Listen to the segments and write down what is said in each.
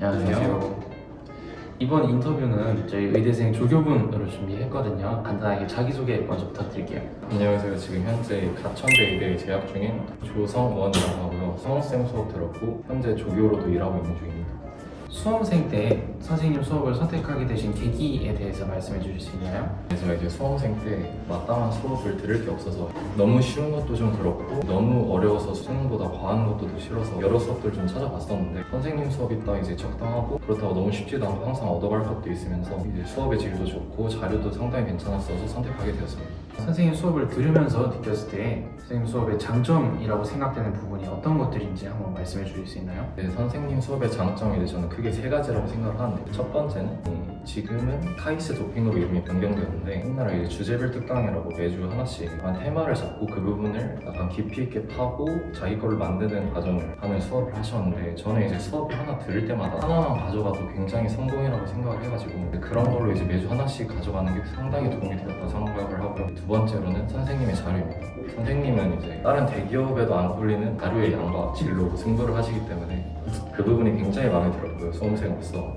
안녕하세요. 이번 인터뷰는 저희 의대생 조교분으로 준비했거든요. 간단하게 자기소개 먼저 부탁드릴게요. 안녕하세요. 지금 현재 가천대 의대에 재학 중인 조성원이라고 하고요. 성쌤 수업 들었고 현재 조교로도 일하고 있는 중입니다. 수험생 때 선생님 수업을 선택하게 되신 계기에 대해서 말씀해 주실 수 있나요? 제가 이제 수험생 때 마땅한 수업을 들을 게 없어서 너무 쉬운 것도 좀 그렇고 너무 어려워서 수능보다 과한 것도 더 싫어서 여러 수업들 좀 찾아봤었는데 선생님 수업이 딱 이제 적당하고 그렇다고 너무 쉽지도 않고 항상 얻어갈 것도 있으면서 이제 수업의 질도 좋고 자료도 상당히 괜찮았어서 선택하게 되었습니다. 선생님 수업을 들으면서 느꼈을 때 선생님 수업의 장점이라고 생각되는 부분이 어떤 것들인지 한번 말씀해 주실 수 있나요? 네, 선생님 수업의 장점이 저는 크게 세 가지라고 생각을 하는데 첫 번째는 음, 지금은 카이스 도핑으로 이름이 변경되었는데 옛날에 이제 주제별 특강이라고 매주 하나씩 약간 테마를 잡고 그 부분을 약간 깊이 있게 파고 자기 걸로 만드는 과정을 하는 수업을 하셨는데 저는 이제 수업을 하나 들을 때마다 하나만 가져가도 굉장히 성공이라고 생각을 해가지고 그런 걸로 이제 매주 하나씩 가져가는 게 상당히 도움이 되었다 생각을 하고요 두 번째로는 선생님의 자료입니다 선생님은 이제 다른 대기업에도 안 꿀리는 자료의 양과 질로 승부를 하시기 때문에 그 부분이 굉장히 마음에 들었고요. 수험생으로서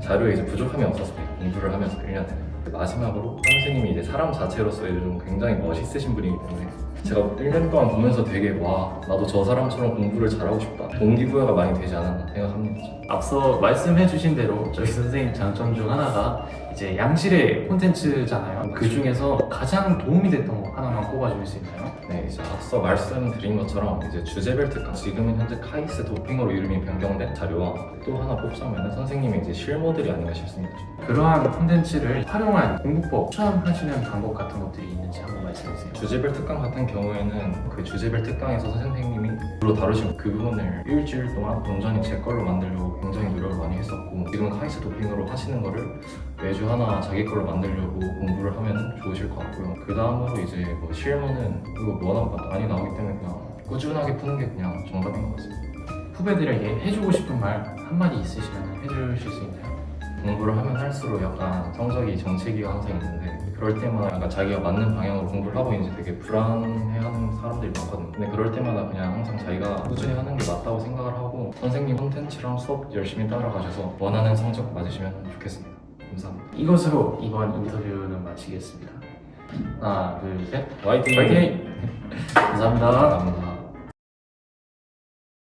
자료에 이제 부족함이 없었어요. 공부를 하면서 1년 내내. 마지막으로 선생님이 이제 사람 자체로서 이제 좀 굉장히 멋있으신 분이기 때문에 제가 1년 동안 보면서 되게 와 나도 저 사람처럼 공부를 잘하고 싶다 동기부여가 많이 되지 않았나 생각합니다. 앞서 말씀해 주신 대로 저희 선생님 장점 중 하나가 이제 양질의 콘텐츠잖아요. 그 중에서 가장 도움이 됐던 거 하나만 꼽아줄 수 있나요? 네, 이제 앞서 말씀드린 것처럼 이제 주제별 특강 지금은 현재 카이스 도핑으로 이름이 변경된 자료와 또 하나 꼽자면 선생님의 이제 실모들이 아닌가 싶습니다. 그러한 콘텐츠를 활용 한 공부법 추천하시는 방법 같은 것들이 있는지 한번 말씀해 주세요. 주제별 특강 같은 경우에는 그 주제별 특강에서 선생님이 주로 다루신 그 부분을 일주일 동안 온전히 제 걸로 만들려고 굉장히 노력을 많이 했었고 지금 카이스 도핑으로 하시는 거를 매주 하나 자기 걸로 만들려고 공부를 하면 좋으실 것 같고요. 그 다음으로 이제 뭐 실무는 이거 워낙 많이 나오기 때문에 그냥 꾸준하게 푸는 게 그냥 정답인 것 같습니다. 후배들에게 해주고 싶은 말 한마디 있으시면 해주실 수 있나요? 공부를 하면 할수록 약간 성적이 정체기가 항상 있는데 그럴 때마다 약간 자기가 맞는 방향으로 공부를 하고 이제 되게 불안해하는 사람들이 많거든요. 근데 그럴 때마다 그냥 항상 자기가 꾸준히 하는 게 맞다고 생각을 하고 선생님 콘텐츠랑 수업 열심히 따라가셔서 원하는 성적 맞으시면 좋겠습니다. 감사합니다. 이것으로 이번 인터뷰는 마치겠습니다. 하나, 둘, 셋. 화이팅! 파이팅! 감사합니다. 감사합니다.